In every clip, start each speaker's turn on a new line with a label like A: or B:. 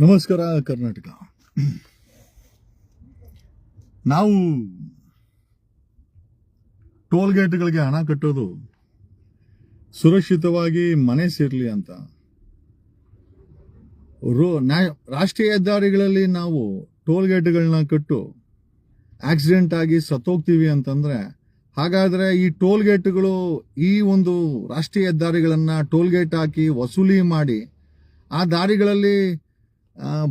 A: ನಮಸ್ಕಾರ, ಕರ್ನಾಟಕ. ನಾವು ಟೋಲ್ ಗೇಟ್ಗಳಿಗೆ ಹಣ ಕಟ್ಟೋದು ಸುರಕ್ಷಿತವಾಗಿ ಮನೆ ಸೇರಲಿ ಅಂತ. ರೋ ರಾಷ್ಟ್ರೀಯ ಹೆದ್ದಾರಿಗಳಲ್ಲಿ ನಾವು ಟೋಲ್ ಗೇಟ್ಗಳನ್ನ ಕಟ್ಟು ಆಕ್ಸಿಡೆಂಟ್ ಆಗಿ ಸತ್ತೋಗ್ತೀವಿ ಅಂತಂದ್ರೆ, ಹಾಗಾದ್ರೆ ಈ ಟೋಲ್ ಗೇಟ್ಗಳು ಈ ಒಂದು ರಾಷ್ಟ್ರೀಯ ಹೆದ್ದಾರಿಗಳನ್ನ ಟೋಲ್ ಗೇಟ್ ಹಾಕಿ ವಸೂಲಿ ಮಾಡಿ ಆ ದಾರಿಗಳಲ್ಲಿ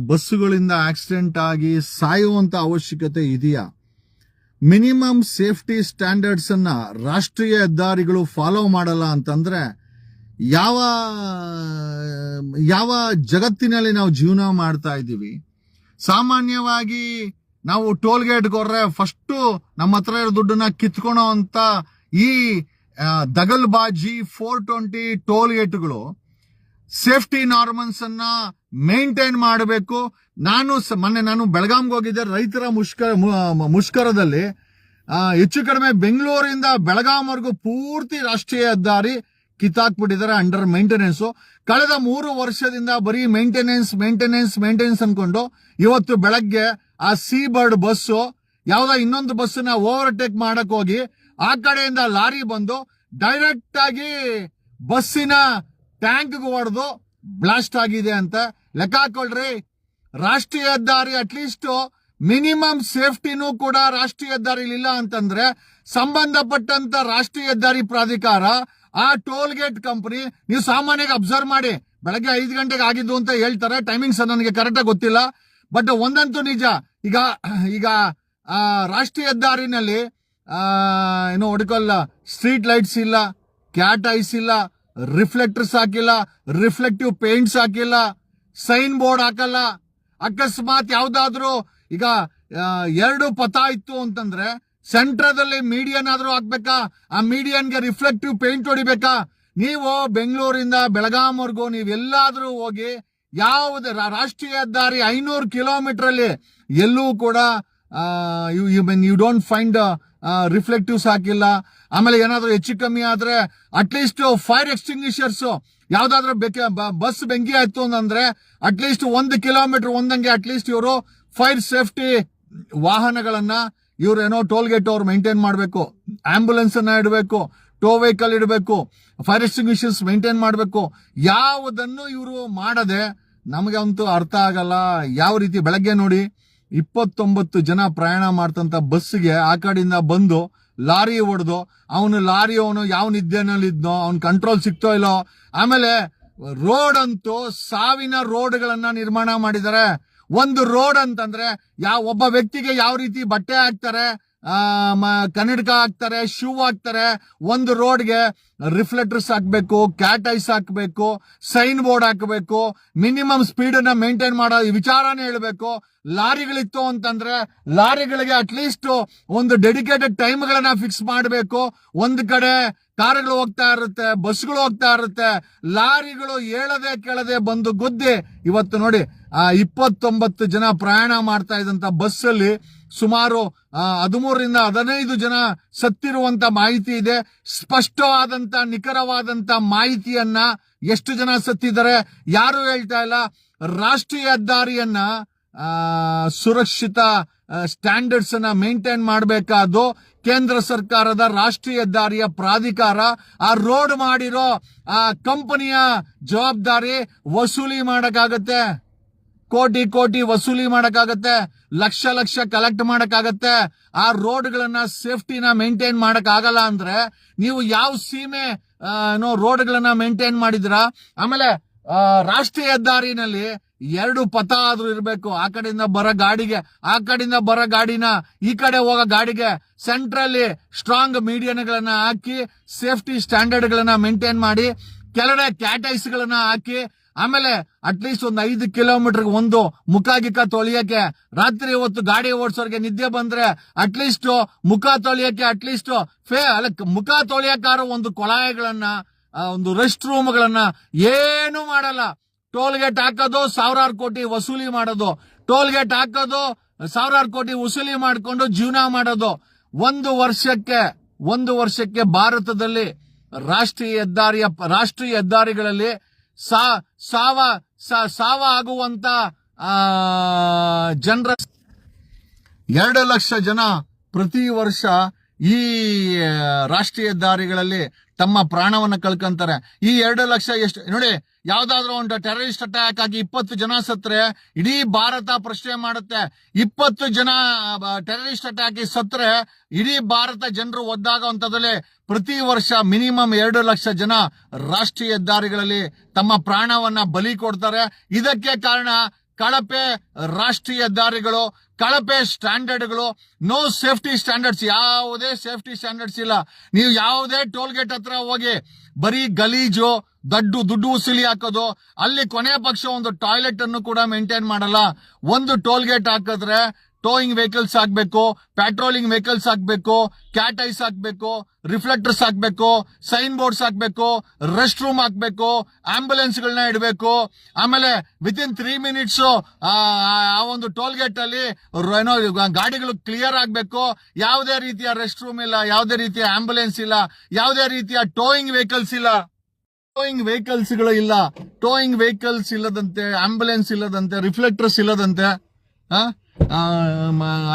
A: ಬಸ್ಸುಗಳಿಂದ ಆಕ್ಸಿಡೆಂಟ್ ಆಗಿ ಸಾಯುವಂತ ಅವಶ್ಯಕತೆ ಇದೆಯಾ? ಮಿನಿಮಮ್ ಸೇಫ್ಟಿ ಸ್ಟ್ಯಾಂಡರ್ಡ್ಸ್ ಅನ್ನ ರಾಷ್ಟ್ರೀಯ ಹೆದ್ದಾರಿಗಳು ಫಾಲೋ ಮಾಡಲ್ಲ ಅಂತಂದ್ರೆ ಯಾವ ಯಾವ ಜಗತ್ತಿನಲ್ಲಿ ನಾವು ಜೀವನ ಮಾಡ್ತಾ ಇದ್ದೀವಿ? ಸಾಮಾನ್ಯವಾಗಿ ನಾವು ಟೋಲ್ ಗೇಟ್ ಹೋದ್ರೆ ಫಸ್ಟ್ ನಮ್ಮ ಹತ್ರ ಇರೋ ದುಡ್ಡನ್ನ ಕಿತ್ಕೊಳೋ ಅಂತ ಈ ದಗಲ್ಬಾಜಿ ಫೋರ್ ಟ್ವೆಂಟಿ ಟೋಲ್ ಗೇಟ್ಗಳು ಸೇಫ್ಟಿ ನಾರ್ಮಲ್ಸ್ ಅನ್ನ ಮೇಂಟೈನ್ ಮಾಡಬೇಕು. ನಾನು ಮೊನ್ನೆ ನಾನು ಬೆಳಗಾಂಗೆ ಹೋಗಿದ್ದೆ, ರೈತರ ಮುಷ್ಕರ ಮುಷ್ಕರದಲ್ಲಿ. ಹೆಚ್ಚು ಕಡಿಮೆ ಬೆಂಗಳೂರಿಂದ ಬೆಳಗಾಂವರೆಗೂ ಪೂರ್ತಿ ರಾಷ್ಟ್ರೀಯ ಹೆದ್ದಾರಿ ಕಿತ್ತಾಕ್ಬಿಟ್ಟಿದ್ದಾರೆ ಅಂಡರ್ ಮೇಂಟೆನೆನ್ಸ್ ಕಳೆದ ಮೂರು ವರ್ಷದಿಂದ ಬರೀ ಮೇಂಟೆನೆನ್ಸ್ ಮೇಂಟೆನೆನ್ಸ್ ಮೇಂಟೆನೆನ್ಸ್ ಅನ್ಕೊಂಡು ಇವತ್ತು ಬೆಳಗ್ಗೆ ಆ ಸಿ ಬರ್ಡ್ ಬಸ್ಸು ಯಾವ್ದೋ ಇನ್ನೊಂದು ಬಸ್ಸನ್ನ ಓವರ್ಟೇಕ್ ಮಾಡಕ್ ಹೋಗಿ ಆ ಕಡೆಯಿಂದ ಲಾರಿ ಬಂದು ಡೈರೆಕ್ಟ್ ಆಗಿ ಬಸ್ಸಿನ ಟ್ಯಾಂಕ್ ಹೊಡೆದು ಬ್ಲಾಸ್ಟ್ ಆಗಿದೆ ಅಂತ ಲೆಕ್ಕ ಹಾಕೊಳ್ರಿ. ರಾಷ್ಟ್ರೀಯ ಹೆದ್ದಾರಿ ಅಟ್ಲೀಸ್ಟ್ ಮಿನಿಮಮ್ ಸೇಫ್ಟಿನೂ ಕೂಡ ರಾಷ್ಟ್ರೀಯ ಹೆದ್ದಾರಿ ಇಲ್ಲ ಅಂತಂದ್ರೆ ಸಂಬಂಧಪಟ್ಟಂತ ರಾಷ್ಟ್ರೀಯ ಹೆದ್ದಾರಿ ಪ್ರಾಧಿಕಾರ ಆ ಟೋಲ್ ಗೇಟ್ ಕಂಪನಿ ನೀವು ಸಾಮಾನ್ಯವಾಗಿ ಅಬ್ಸರ್ವ್ ಮಾಡಿ. ಬೆಳಗ್ಗೆ ಐದು ಗಂಟೆಗೆ ಆಗಿದ್ದು ಅಂತ ಹೇಳ್ತಾರೆ. ಟೈಮಿಂಗ್ಸ್ ನನಗೆ ಕರೆಕ್ಟಾಗಿ ಗೊತ್ತಿಲ್ಲ. ಬಟ್ ಒಂದಂತೂ ನಿಜ. ಈಗ ಈಗ ರಾಷ್ಟ್ರೀಯ ಹೆದ್ದಾರಿನಲ್ಲಿ ಏನು ಹೊಡ್ಕೊಲ್ಲ ಸ್ಟ್ರೀಟ್ ಲೈಟ್ಸ್ ಇಲ್ಲ ಕ್ಯಾಟ್ ಐಸ್ ಇಲ್ಲ ರಿಫ್ಲೆಕ್ಟರ್ಸ್ ಹಾಕಿಲ್ಲ, ರಿಫ್ಲೆಕ್ಟಿವ್ ಪೇಂಟ್ಸ್ ಹಾಕಿಲ್ಲ, ಸೈನ್ ಬೋರ್ಡ್ ಹಾಕಲ್ಲ. ಅಕಸ್ಮಾತ್ ಯಾವ್ದಾದ್ರು ಈಗ ಎರಡು ಪಥ ಇತ್ತು ಅಂತಂದ್ರೆ ಸೆಂಟ್ರದಲ್ಲಿ ಮೀಡಿಯನ್ ಆದ್ರೂ ಹಾಕ್ಬೇಕಾ? ಆ ಮೀಡಿಯನ್ಗೆ ರಿಫ್ಲೆಕ್ಟಿವ್ ಪೇಂಟ್ ಹೊಡಿಬೇಕಾ? ನೀವು ಬೆಂಗಳೂರಿಂದ ಬೆಳಗಾಂವರೆಗೂ ನೀವೆಲ್ಲಾದ್ರೂ ಹೋಗಿ ಯಾವುದೇ ರಾಷ್ಟ್ರೀಯ ಹೆದ್ದಾರಿ ಐನೂರು ಕಿಲೋಮೀಟರ್ ಅಲ್ಲಿ ಎಲ್ಲೂ ಕೂಡ you you mean you don't find reflectives ಹಾಕಿಲ್ಲ. ಆಮೇಲೆ ಏನಾದರೂ ಹೆಚ್ಚು ಕಮ್ಮಿ ಆದ್ರೆ ಅಟ್ಲೀಸ್ಟ್ ಫೈರ್ ಎಕ್ಸ್ಟಿಂಗ್ವಿಷರ್ಸ್ ಯಾವ್ದಾದ್ರು ಬಸ್ ಬೆಂಕಿ ಆಯ್ತು ಅಂತಂದ್ರೆ ಅಟ್ಲೀಸ್ಟ್ ಒಂದು ಕಿಲೋಮೀಟರ್ ಒಂದಂಗೆ ಅಟ್ಲೀಸ್ಟ್ ಇವರು ಫೈರ್ ಸೇಫ್ಟಿ ವಾಹನಗಳನ್ನ ಇವ್ರು ಏನೋ ಟೋಲ್ ಗೇಟ್ ಅವ್ರು ಮೇಂಟೈನ್ ಮಾಡಬೇಕು. ಆಂಬುಲೆನ್ಸ್ ಅನ್ನ ಇಡಬೇಕು ಟೋ ವೆಹಿಕಲ್ ಇಡಬೇಕು ಫೈರ್ ಎಕ್ಸ್ಟಿಂಗ್ವಿಷರ್ಸ್ ಮೇಂಟೈನ್ ಮಾಡಬೇಕು. ಯಾವುದನ್ನು ಇವರು ಮಾಡದೆ ನಮಗೆ ಅಂತೂ ಅರ್ಥ ಆಗಲ್ಲ. ಯಾವ ರೀತಿ ಬೆಳಗ್ಗೆ ನೋಡಿ ಇಪ್ಪತ್ತೊಂಬತ್ತು ಜನ ಪ್ರಯಾಣ ಮಾಡ್ತಂತ ಬಸ್ಸಿಗೆ ಆ ಕಡೆಯಿಂದ ಬಂದು ಲಾರಿ ಹೊಡೆದು ಅವನು ಲಾರಿ ಅವನು ಯಾವ ನಿದ್ದೆನಲ್ಲಿ ಇದ್ನೋ ಅವ್ನ ಕಂಟ್ರೋಲ್ ಸಿಕ್ತೋ ಇಲ್ಲೋ, ಆಮೇಲೆ ರೋಡ್ ಅಂತೂ ಸಾವಿನ ರೋಡ್ಗಳನ್ನ ನಿರ್ಮಾಣ ಮಾಡಿದ್ದಾರೆ ಒಂದು ರೋಡ್ ಅಂತಂದ್ರೆ, ಯಾವ ಒಬ್ಬ ವ್ಯಕ್ತಿಗೆ ಯಾವ ರೀತಿ ಬಟ್ಟೆ ಹಾಕ್ತಾರೆ ಕನ್ನಡಕ ಹಾಕ್ತಾರೆ ಶೂ ಹಾಕ್ತಾರೆ, ಒಂದು ರೋಡ್ಗೆ ರಿಫ್ಲೆಕ್ಟರ್ಸ್ ಹಾಕ್ಬೇಕು ಕ್ಯಾಟ್ ಐಸ್ ಹಾಕ್ಬೇಕು ಸೈನ್ ಬೋರ್ಡ್ ಹಾಕಬೇಕು ಮಿನಿಮಮ್ ಸ್ಪೀಡ್ ಅನ್ನ ಮೇಂಟೈನ್ ಮಾಡೋ ವಿಚಾರನೇ ಹೇಳ್ಬೇಕು. ಲಾರಿಗಳಿತ್ತು ಅಂತಂದ್ರೆ ಲಾರಿಗಳಿಗೆ ಅಟ್ಲೀಸ್ಟ್ ಒಂದು ಡೆಡಿಕೇಟೆಡ್ ಟೈಮ್ಗಳನ್ನ ಫಿಕ್ಸ್ ಮಾಡಬೇಕು. ಒಂದು ಕಡೆ ಕಾರುಗಳು ಹೋಗ್ತಾ ಇರುತ್ತೆ ಬಸ್ಗಳು ಹೋಗ್ತಾ ಇರುತ್ತೆ. ಲಾರಿಗಳು ಹೇಳದೆ ಕೇಳದೆ ಬಂದು ಗುದ್ದಿ ಇವತ್ತು ನೋಡಿ ಆ ಇಪ್ಪತ್ತೊಂಬತ್ತು ಜನ ಪ್ರಯಾಣ ಮಾಡ್ತಾ ಇದ್ದಂತ ಬಸ್ಸಲ್ಲಿ ಸುಮಾರು ಆ, ಹದಿಮೂರರಿಂದ ಹದಿನೈದು ಜನ ಸತ್ತಿರುವಂತ ಮಾಹಿತಿ ಇದೆ. ಸ್ಪಷ್ಟವಾದಂತ ನಿಖರವಾದಂತ ಮಾಹಿತಿಯನ್ನ ಎಷ್ಟು ಜನ ಸತ್ತಿದ್ದಾರೆ ಯಾರು ಹೇಳ್ತಾ ಇಲ್ಲ. ರಾಷ್ಟ್ರೀಯ ಹೆದ್ದಾರಿಯನ್ನ ಸುರಕ್ಷಿತ ಸ್ಟ್ಯಾಂಡರ್ಡ್ಸ್ ಅನ್ನ ಮೇಂಟೈನ್ ಮಾಡಬೇಕಾದ್ದು ಕೇಂದ್ರ ಸರ್ಕಾರದ ರಾಷ್ಟ್ರೀಯ ದಾರಿಯ ಪ್ರಾಧಿಕಾರ ಆ ರೋಡ್ ಮಾಡಿರೋ ಆ ಕಂಪನಿಯ ಜವಾಬ್ದಾರಿ ವಸೂಲಿ ಮಾಡಕ್ಕಾಗತ್ತೆ. ಕೋಟಿ ಕೋಟಿ ವಸೂಲಿ ಮಾಡಕ್ಕಾಗತ್ತೆ. ಲಕ್ಷ ಲಕ್ಷ ಕಲೆಕ್ಟ್ ಮಾಡಕ್ಕಾಗತ್ತೆ. ಆ ರೋಡ್ಗಳನ್ನ ಸೇಫ್ಟಿನ ಮೇಂಟೈನ್ ಮಾಡಕ್ ಆಗಲ್ಲ ಅಂದ್ರೆ ನೀವು ಯಾವ ಸೀಮೆ ರೋಡ್ಗಳನ್ನ ಮೇಂಟೈನ್ ಮಾಡಿದ್ರ? ಆಮೇಲೆ ರಾಷ್ಟ್ರೀಯ ಹೆದ್ದಾರಿನಲ್ಲಿ ಎರಡು ಪಥ ಆದ್ರೂ ಇರಬೇಕು. ಆ ಕಡೆಯಿಂದ ಬರೋ ಗಾಡಿಗೆ, ಆ ಕಡೆಯಿಂದ ಬರೋ ಗಾಡಿನ, ಈ ಕಡೆ ಹೋಗೋ ಗಾಡಿಗೆ ಸೆಂಟ್ರಲ್ಲಿ ಸ್ಟ್ರಾಂಗ್ ಮೀಡಿಯನ್ಗಳನ್ನ ಹಾಕಿ ಸೇಫ್ಟಿ ಸ್ಟ್ಯಾಂಡರ್ಡ್ ಗಳನ್ನ ಮೇಂಟೈನ್ ಮಾಡಿ, ಕೆಳಗಡೆ ಕ್ಯಾಟೈಸ್ ಗಳನ್ನ ಹಾಕಿ, ಆಮೇಲೆ ಅಟ್ಲೀಸ್ಟ್ ಒಂದು ಐದು ಕಿಲೋಮೀಟರ್ ಒಂದು ಮುಖ ಗಿಕ್ಕ ತೊಳಿಯಕ್ಕೆ, ರಾತ್ರಿ ಹೊತ್ತು ಗಾಡಿ ಓಡಿಸೋರ್ಗೆ ನಿದ್ದೆ ಬಂದ್ರೆ ಅಟ್ಲೀಸ್ಟ್ ಮುಖ ತೊಳಿಯಕ್ಕೆ ಅಟ್ಲೀಸ್ಟ್ ಫೇ, ಅಲ್ಲ ಮುಖ ತೊಳಿಯಕ್ಕಾರ ಒಂದು ಕೊಳಾಯಗಳನ್ನ ಒಂದು ರೆಸ್ಟ್ ರೂಮ್ಗಳನ್ನ ಏನು ಮಾಡಲ್ಲ. ಟೋಲ್ ಗೇಟ್ ಹಾಕೋದು, ಸಾವಿರಾರು ಕೋಟಿ ವಸೂಲಿ ಮಾಡೋದು. ಟೋಲ್ ಗೇಟ್ ಹಾಕೋದು, ಸಾವಿರಾರು ಕೋಟಿ ವಸೂಲಿ ಮಾಡಿಕೊಂಡು ಜೀವನ ಮಾಡೋದು. ಒಂದು ವರ್ಷಕ್ಕೆ ಒಂದು ವರ್ಷಕ್ಕೆ ಭಾರತದಲ್ಲಿ ರಾಷ್ಟ್ರೀಯ ಹೆದ್ದಾರಿಯ ರಾಷ್ಟ್ರೀಯ ಹೆದ್ದಾರಿಗಳಲ್ಲಿ ಸಾವ ಸಾವ ಆಗುವಂತ ಜನರ ಎರಡು ಲಕ್ಷ ಜನ ಪ್ರತಿ ವರ್ಷ ಈ ರಾಷ್ಟ್ರೀಯ ಹೆದ್ದಾರಿಗಳಲ್ಲಿ ತಮ್ಮ ಪ್ರಾಣವನ್ನ ಕಳ್ಕೊಂತಾರೆ. ಈ ಎರಡು ಲಕ್ಷ ಎಷ್ಟು, ನೋಡಿ, ಯಾವ್ದಾದ್ರು ಒಂದು ಟೆರರಿಸ್ಟ್ ಅಟ್ಯಾಕ್ ಆಗಿ ಇಪ್ಪತ್ತು ಜನ ಸತ್ರೆ, ಇಡೀ ಭಾರತ ಪ್ರಶ್ನೆ ಮಾಡುತ್ತೆ. ಇಪ್ಪತ್ತು ಜನ ಟೆರರಿಸ್ಟ್ ಅಟ್ಯಾಕ್ ಸತ್ರೆ, ಇಡೀ ಭಾರತ ಜನರು ಒದ್ದಾಗುವಂಥದ್ರಲ್ಲಿ ಪ್ರತಿ ವರ್ಷ ಮಿನಿಮಮ್ ಎರಡು ಲಕ್ಷ ಜನ ರಾಷ್ಟ್ರೀಯ ಹೆದ್ದಾರಿಗಳಲ್ಲಿ ತಮ್ಮ ಪ್ರಾಣವನ್ನ ಬಲಿ ಕೊಡ್ತಾರೆ. ಇದಕ್ಕೆ ಕಾರಣ ಕಳಪೆ ರಾಷ್ಟ್ರೀಯ ದಾರಿಗಳು, ಕಳಪೆ ಸ್ಟ್ಯಾಂಡರ್ಡ್ಗಳು ನೋ ಸೇಫ್ಟಿ ಸ್ಟ್ಯಾಂಡರ್ಡ್ಸ್ ಯಾವುದೇ ಸೇಫ್ಟಿ ಸ್ಟ್ಯಾಂಡರ್ಡ್ಸ್ ಇಲ್ಲ. ನೀವು ಯಾವುದೇ ಟೋಲ್ ಗೇಟ್ ಹತ್ರ ಹೋಗಿ ಬರೀ ಗಲೀಜು, ದಡ್ಡು, ದುಡ್ಡು ಉಸಿಲಿ ಹಾಕೋದು, ಅಲ್ಲಿ ಕೊನೆ ಪಕ್ಷ ಒಂದು ಟಾಯ್ಲೆಟ್ ಅನ್ನು ಕೂಡ ಮೇಂಟೈನ್ ಮಾಡಲ್ಲ. ಒಂದು ಟೋಲ್ ಗೇಟ್ ಹಾಕಿದ್ರೆ ಟೋಯಿಂಗ್ ವೆಹಿಕಲ್ಸ್ ಹಾಕ್ಬೇಕು ಪ್ಯಾಟ್ರೋಲಿಂಗ್ ವೆಹಿಕಲ್ಸ್ ಹಾಕ್ಬೇಕು ಕ್ಯಾಟ್ ಐಸ್ ಹಾಕ್ಬೇಕು ರಿಫ್ಲೆಕ್ಟರ್ಸ್ ಹಾಕ್ಬೇಕು ಸೈನ್ ಬೋರ್ಡ್ಸ್ ಹಾಕ್ಬೇಕು ರೆಸ್ಟ್ ರೂಮ್ ಹಾಕ್ಬೇಕು ಆಂಬುಲೆನ್ಸ್ ಗಳನ್ನ ಇಡಬೇಕು. ಆಮೇಲೆ ವಿತ್ ಇನ್ ತ್ರೀ ಮಿನಿಟ್ಸ್ ಆ ಒಂದು ಟೋಲ್ ಗೇಟ್ ಅಲ್ಲಿ ಏನೋ, ಗಾಡಿಗಳು ಕ್ಲಿಯರ್ ಆಗ್ಬೇಕು. ಯಾವುದೇ ರೀತಿಯ ರೆಸ್ಟ್ ರೂಮ್ ಇಲ್ಲ, ಯಾವುದೇ ರೀತಿಯ ಆಂಬುಲೆನ್ಸ್ ಇಲ್ಲ, ಯಾವುದೇ ರೀತಿಯ ಟೋಯಿಂಗ್ ವೆಹಿಕಲ್ಸ್ ಇಲ್ಲ. ಟೋಯಿಂಗ್ ವೆಹಿಕಲ್ಸ್ಗಳು ಇಲ್ಲ. ಟೋಯಿಂಗ್ ವೆಹಿಕಲ್ಸ್ ಇಲ್ಲದಂತೆ ಆಂಬುಲೆನ್ಸ್ ಇಲ್ಲದಂತೆ ರಿಫ್ಲೆಕ್ಟರ್ಸ್ ಇಲ್ಲದಂತೆ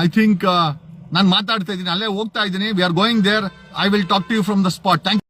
A: ಐ ಥಿಂಕ್ ನಾನು ಮಾತಾಡ್ತಾ ಇದ್ದೀನಿ. ಅಲ್ಲೇ ಹೋಗ್ತಾ ಇದ್ದೀನಿ. We are going there I will talk to you from the spot thank